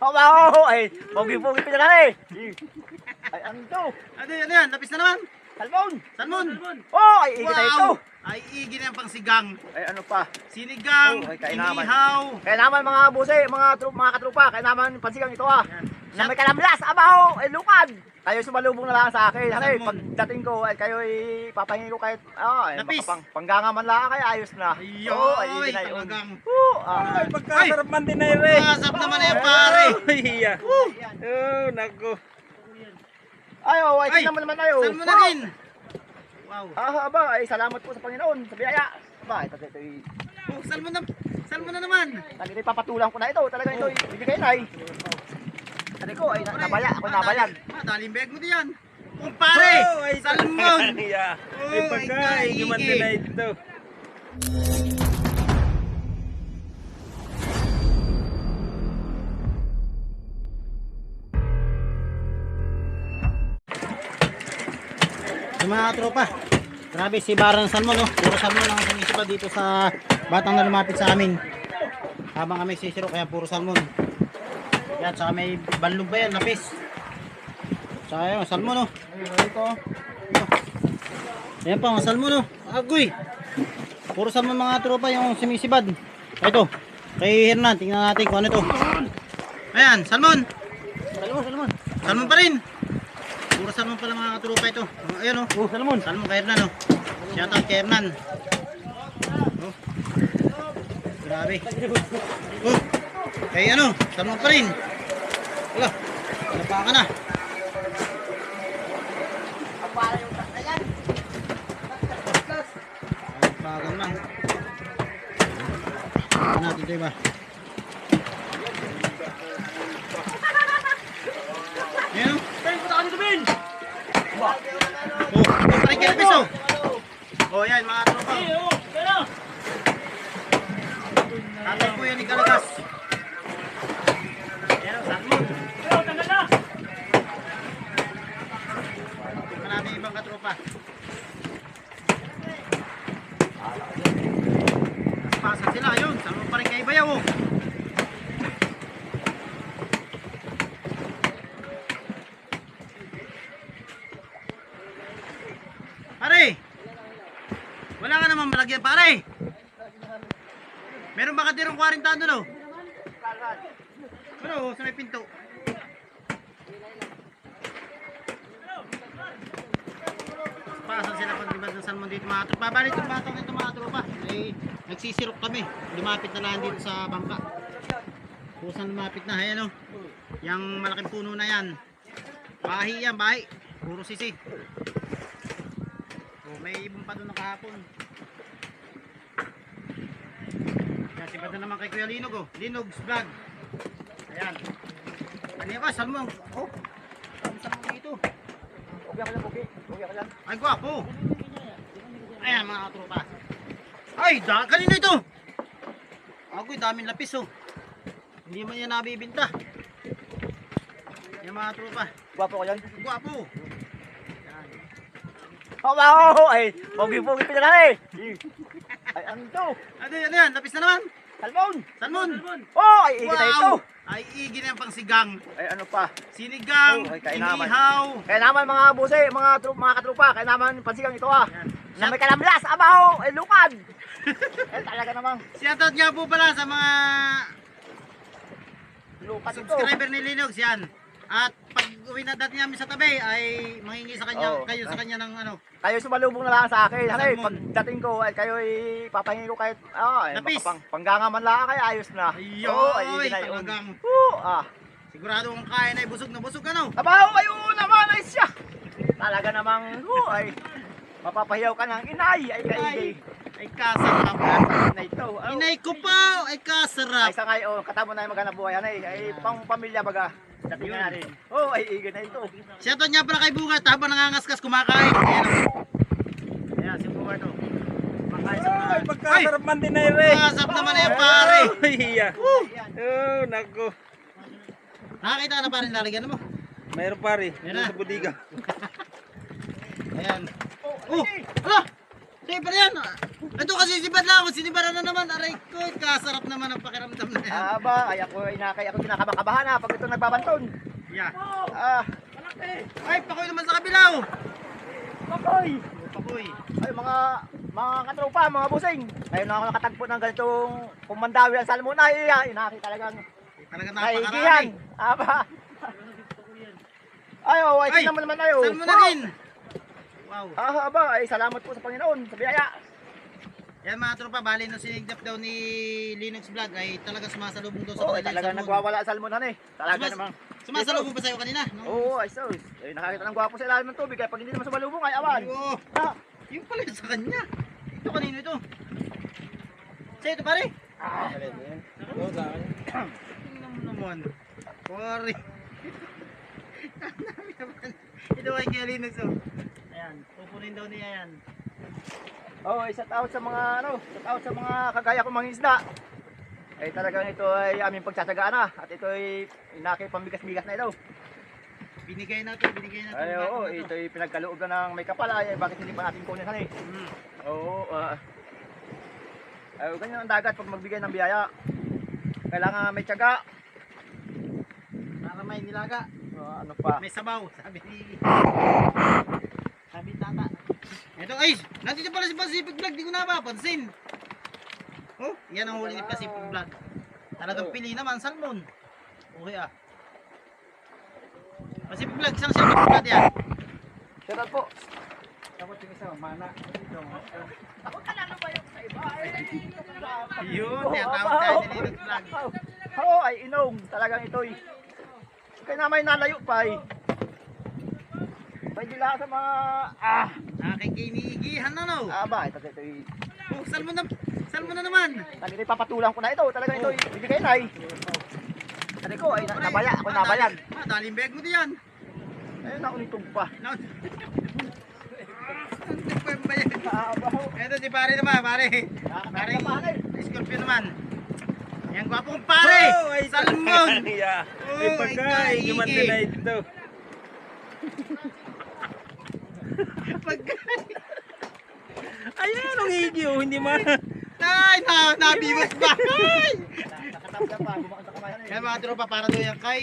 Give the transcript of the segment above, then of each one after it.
Wow! Ay, pogi-pogi pinaka eh. Ay, ano to? Ano yan, ano yan? Lapis na naman. Salmon! Salmon. Oh, ay, ikita ito. Ay, igi na yung pang sigang. Ay, ano pa? Sinigang, Oh, ay, inihaw. Kaya naman mga buse, mga trup, mga katrupa, kaya naman pansigang ito ah. Na may kalamlas, abaho, ay lukad. Kayo sumalubong na lang sa akin. Salmon. pagdating ko, ay kayo ay papahingi ko kahit, ah, ay, Lapis. makapang, panggangaman man lang kaya ayos na. Ayoy, Oo, ay, yun na yun. talagang. Oo, ah. Ay, pagkasarap man din ay re. Masap naman na yung pare. Iya. Oh, nako. Ay, oh, ay, Ay, tingnan mo naman tayo. Saan mo na rin? Wow. Ah, aba, ay, salamat po sa Panginoon, sa biyaya. Ba, ito, ito, ito, Oh, salmon na, salmon na naman. Talaga ito, papatulang ko na ito. Talaga ito, ibigay na ay. Sabi ko, ay, na- nabaya, ako Ah, nabayan. dali- Ah, daling bag mo diyan. Kung pare, Oh, ay, salmon. Iya. Oh, Ay, pagkain din ay ito. Yung mga tropa, grabe si Baran Salmon, no? Puro salmon ang sumisipa dito sa batang na lumapit sa amin. Habang kami sisiro, kaya puro salmon. Yan, saka may banlog ba yan, lapis. Saka yun, salmon, no? Ito, ito. Ayan pa, mga salmon, no? Agoy! Puro salmon mga tropa yung sumisibad. Ito, kay Hernan, tingnan natin kung ano ito. Ayan, salmon! Salmon, salmon. Salmon pa rin! Puro salmon pala mga tropa ito. Ayan, oh. Oh, salmon. Salmon kay Hernan, oh. Shout out kay Hernan. Oh. Grabe. Oh. Kay ano, salmon pa rin. Wala. Wala pa ka na. Ay, bagan lang. Ano natin ito iba? Ayan, oh. Oh, ito pa rin kaya piso. Oh, yan mga tropa. Tatay ko yan ni Kalagas. Yan ang salmon. Tingnan katropa. Pasok sila, ayun. Salmon pa rin kay Bayaw. Oh. Pare! Wala ka naman malagyan, pare! Meron ba ka tirong 40 doon, oh? Ano, oh, sa may pinto? Sila pag libad ng salmon dito mga tropa. Balik yung batang ito mga tropa. Ay, nagsisirok kami. Lumapit na lang dito sa bangka. Kusang lumapit na. Ayan, oh. Yang malaking puno na yan. Bahi yan, bahi. Puro sisi. Oh, may ibon pa doon nakahapon. Yan, si Bada naman kay Kuya Linog oh. Linog's vlog. Ayan. Ano ba? Salmon. Oh. Ang salmon dito. Pogi ako lang, pogi. Pogi ako lang. Ay, gwapo. Ayan mga katropa. Ay, da, kanino ito? Agoy, daming lapis oh. Hindi man yan nabibinta. Yan mga tropa. Gwapo ko yan. Gwapo. Oh, wow! Ay, pogi-pogi pinaka eh. Ay, ano to? Ano yan, ano yan? Lapis na naman. Salmon! Salmon. Oh, ay, ikita ito. Ay, igi na pang sigang. Ay, ano pa? Sinigang, Oh, ay, kainaman. inihaw. Kaya naman mga buse, mga trup, mga katrupa, kaya naman pansigang ito ah. Yan. Na may kalamlas, abaho, ay lukad. eh, talaga namang Shoutout nga po pala sa mga lukad ito. subscriber ni Linux yan. At pag uwi na dati namin sa tabi ay mangingi sa kanya, Oo. kayo sa kanya ng ano. Kayo sumalubong na lang sa akin. Salmon. pagdating ko, ay kayo ay papahingi ko kahit, ah, ay, Lapis. makapang, panggangaman lang kaya ayos na. Ayoy, Oo, ay, talagang. Oo, ah. Sigurado kung kain ay busog na busog ano. Abaho kayo naman, ay siya. Talaga namang, oo, ay, mapapahiyaw ka ng inay, ay kaigay. Ay kasarap. Na ito, oh. Inay ko pa, ay Ay kasarap. sa ngayon, katamo na yung maghanap buhay, eh, ay pang pamilya baga. Dating na natin. Oo, ay igay na ito. Shoutout nga pala kay Bugat habang nangangaskas kumakain. Ayan. oh. Ayan si Bugat oh. Kumakain sa mga. Ay, pagkasarap man din ay re. Masap naman na yung pare. Oh, iya. Oh, nako. Nakakita ka na pare lalagyan mo. Mayroon pare. Yan Yan na. sa budiga. Ayan. Oh, ala! Hindi pa. Ito kasi sibad lang ako. Sinibaran na naman. Aray ko. Kasarap naman ang pakiramdam na yan. Aba, ay ako ay nakay ako kinakabakabahan na pag ito nagbabanton. Yeah. Ah, Ay, pakoy naman sa kabilaw. Makoy! Pakoy. Ay mga mga katropa, mga busing. Ngayon na ako nakatagpo ng ganitong kumandawi ang salmon na iya. Inaki talagang Talaga naigihan. napakarami. Aba. Ay, oh, ay, Ay, mo naman tayo. Saan mo na Wow. Wow. Ah, aba, ay salamat po sa Panginoon, sa biyaya. Yan mga tropa, bali nung sinigdap daw ni Linux Vlog ay talaga sumasalubong daw sa Oo, kanila ay talagang salmon. nagwawala salmon han eh. Talaga Sumas- namang. Sumasalubong ba sa'yo kanina? No? Oo, ay sus. Ay nakakita ng gwapo sa ilalim ng tubig, kaya pag hindi naman sumalubong ay awan. Oo. Ah, Yung pala sa kanya. Ito kanino ito? Sa'yo ito pare? Tingnan mo naman. Pare. ito kay kay Linux oh. Ayan, pupunin daw niya yan. oh, ay shout out sa mga ano, shout out sa mga kagaya kong mga isda. Ay talagang ito ay aming pagsasagaan na at ito ay inaki pambigas-bigas na ito. Binigay natin, binigay natin. Ay yung oo, batang na to. ito ay pinagkaloob na ng may kapal ay bakit hindi pa natin kunin han eh. Hmm. Oo, ah. ay ganyan ang dagat pag magbigay ng biyaya. Kailangan may tiyaga. Para may nilaga. Ah, ano pa? May sabaw, sabi ni... Sabi tata. Ito, ay! Nandito pala si Pacific Vlog, di ko napapansin. Oh, yan ang huli ni Pacific Vlog. Talagang Oh. pili naman, salmon. Okay ah. Pacific Vlog, isang siya mag yan. Shout out po. Takot yung isa, mana. Ako kanalo ba yung sa iba? Yun, yan, tawag tayo ni Linux Vlog. Oo, ay inong. Talagang ito'y. Kaya na may nalayo pa eh. Pwede lahat sa mga... Ah! Aking kinigihan na no. Aba, ito ito'y... Oh, salmon na, salmon na naman. Talagang papatulang ko na ito. Talagang ito'y bibigay na eh. Sabi ko, ay na- nabaya. Ako Ah, dali- Ah, daling bag mo diyan. Eh, nauntog pa. Ito si pare naman, pare. Pare, Nakakatamaan eh. Scorpio naman. Yan gwapong pare! Oh, ay Salmon! Oh, Ay pagkain, Iki. tonight ito. Pagkain. Ayan, ang higi oh, hindi man. Ay, na, nabiwas ba? Ay! Nakatapos pa. Bumakon sa kamay. Yan mga tropa, para doon yan kay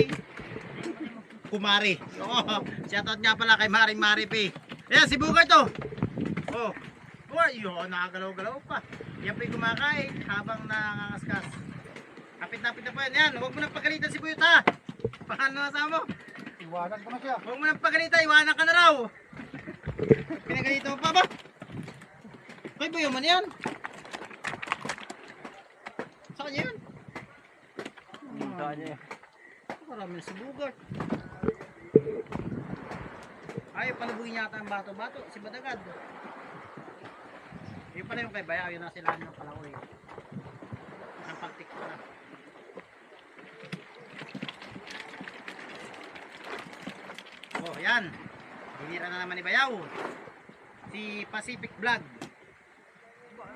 Kumari. Oo, shoutout nga pala kay Maring Maripi. Ayan, si Bugay to. Oh. Oh, yun, nakagalaw-galaw pa. Yan po'y kumakain habang nangangaskas. Kapit-napit na po yan. Yan, huwag mo nang pagalitan si Buyot ha. Paano na mo? Iwanan ko na siya. Huwag mo nang pagalitan, iwanan ka na raw. Pinagalito mo pa ba? Kay Buyo man yan. Sa kanya yun. Danya. Marami na subugat. Ayaw palubugin yata ang bato-bato. Si Badagad. Yun pala yung kay Bayaw. Yun na sila ng palakoy. Ang pagtik pala. Oh, yan. Hinira na naman ni Bayaw. Si Pacific Vlog.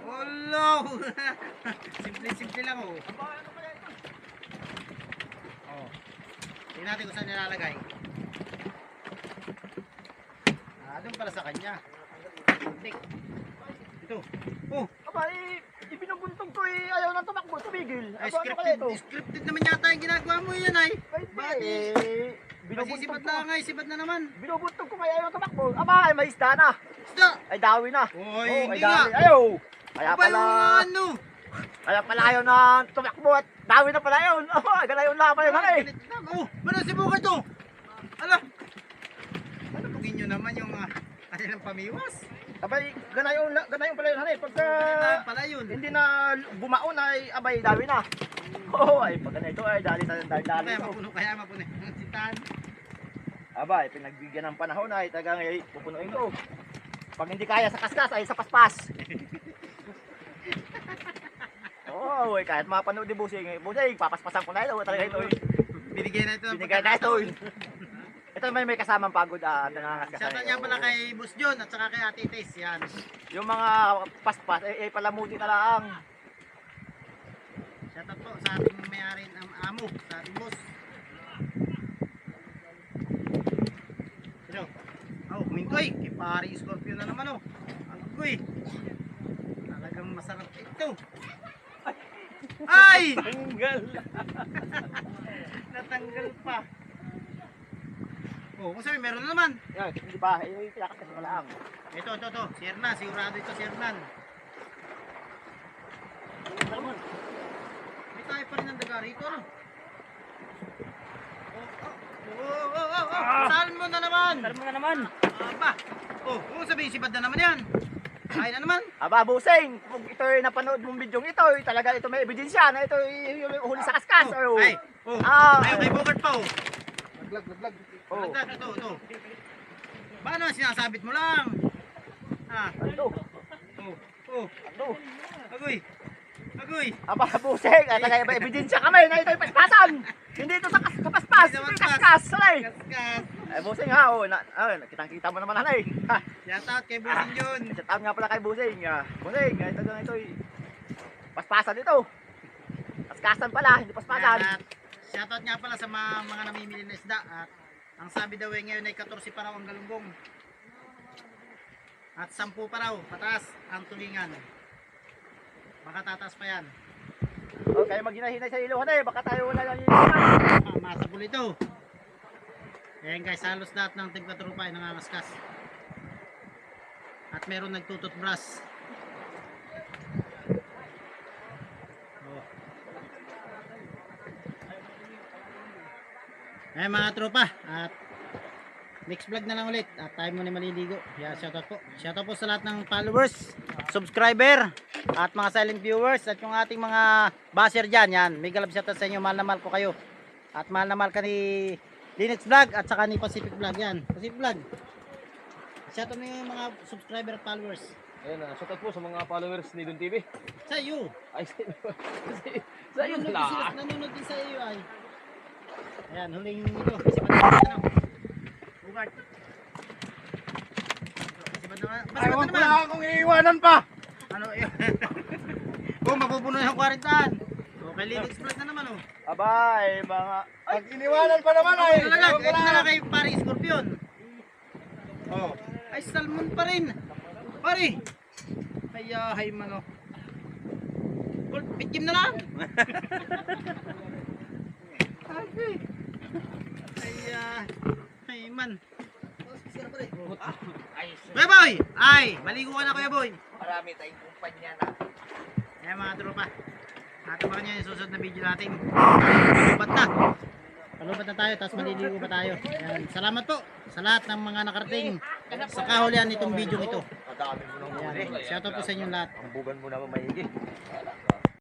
Hello! Simple-simple lang oh. Oh. Tingnan natin kung saan nilalagay. Ah, doon pala sa kanya. Tik. Ito. Oh, Aba, eh, ibinubuntog ko eh. Ayaw nang tumakbo. Tumigil. ay, ano kaya ito? scripted, scripted naman yata yung ginagawa mo yan ay. Ay, Bakit? Ko. na nga, sibad na naman. Binubuntog ko kaya nang tumakbo. Aba, ay may isda na. Isda! Ay, dawi na. Oy, Oh, hindi ay, dawi. nga. Ayaw. Kaya Aba, pala, yung ano? kaya pala ayaw na tumakbo at dawi na pala yun. Oh, ay, ganayon lang pa yun. Ay, Galit lang. Oh, ano si Bukay to? Ala. Ano pugin nyo naman yung uh, kanilang pamiwas? Abay, ganayon, la- ganayon pala yun. Hanay, pagka pala yun. hindi na bumaon ay abay, dawi na. Oo, ay, pag ganito ay dali na dali dali. Kaya mapuno, kaya mapuno. Sitan. Aba, ay, pinagbigyan ng panahon ay tagang ay pupunuin ko. Pag hindi kaya sa kaskas ay sa paspas. Oo, oh, kahit mapanood ni Busing, Busing, papaspasan ko na ito. Talaga ito. Binigay na ito. Binigay na ito. Ito may may kasamang pagod ah, nangangaskas. Shoutout nga pala kay Boss John at saka kay Ate Tess. Yan. Yung mga paspas, eh, eh palamuti na lang. Shoutout po sa ating may-ari ng amo, sa ating boss. Sino? Oh, mintoy. Kay pari Scorpio na naman oh. Ang kuy. masarap ito. Ay! Tanggal. Natanggal pa. Oh, sabi, meron na naman. Yan, di ba? Yung pinakas sa malaang. Ito, ito, ito. Si Hernan, sigurado ito si Hernan. May tayo pa rin ng daga rito, ano? Oh, oh, oh, oh, oh, oh. Salmo na naman! Mo na naman. Aba! Oh, kung sabihin, sibad na naman yan. Ay na naman. Aba, busing! Kung ito ay napanood mong video ito, talaga ito may ebidensya na ito ay yung huli sa kaskas. Oh, ay, oh. Ah, Ayaw kay Bogart pa, oh. Oh. Ito, ito, ito. Ba naman sinasabit mo lang? Ah, Ano? oh, oh. Ano? Agoy. Agoy. Aba, busing! Ay, talaga may ebidensya kami na ito ay paspasan! Hindi ito sa kas kapaspas! Hindi sa Ito ay paspas. kaskas! Salay! Kaskas. Ay, busing ha, oh. Na, ah, kitang-kita mo naman hanay. Ha, Shout out kay Bosin Jun. Shout out nga pala kay busing. Ah, busing, ito ito, ito ay paspasan ito. Kaskasan pala, hindi paspasan. At shoutout nga pala sa mga, mga namimili ng isda at ang sabi daw eh, ngayon ay 14 pa raw ang galunggong. At 10 pa raw, pataas ang tulingan. Baka tataas pa yan. Oh, kaya maghinahinay sa ilo hanay, baka tayo wala lang yung Ah, masabol ito. Ayan guys, halos lahat ng tigpatrupa ay nangangaskas. At meron nagtutut Eh mga tropa, at next vlog na lang ulit at tayo muna maliligo. Yeah, shoutout po. Shoutout po sa lahat ng followers, subscriber, at mga silent viewers at yung ating mga basher dyan. Yan, may galab shoutout sa inyo. Mahal na mahal ko kayo. At mahal na mahal ka ni Linux Vlog at saka ni Pacific Vlog yan. Pacific Vlog. Shoutout mo yung mga subscriber at followers. Ayan na, shoutout po sa mga followers ni Dun TV. Sa iyo. Ay, sa sa iyo Nanonood din lang. Nanonood din sa iyo ay. Ayan, huling ito. Ba naman ano? Bugart. Naman? Kasi ba naman? akong iiwanan pa. Ano yun? oh, mapupuno yung 40 Okay, Linux Vlog na naman oh. Abay, mga... Pag iniwanan pa naman Ay, ito na lang, ito na lang kay Pari Scorpion. Oh, ay salmon pa rin. Pari. Ay, ah, hay man oh. Cool, Bitkim na lang. Ay, ay, ah, ay man. Kuya boy! Ay, maligo ka na kuya boy. Marami tayong kumpanya na. Ayan mga tropa. Natabakan nyo yung susunod na video natin. Palubat na. Palubat na tayo, tapos maliligo pa tayo. Ayan. Salamat po sa lahat ng mga nakarating sa kahulian nitong video ito. Ayan. Shoutout po sa inyong lahat. Ang bugan mo naman maigi.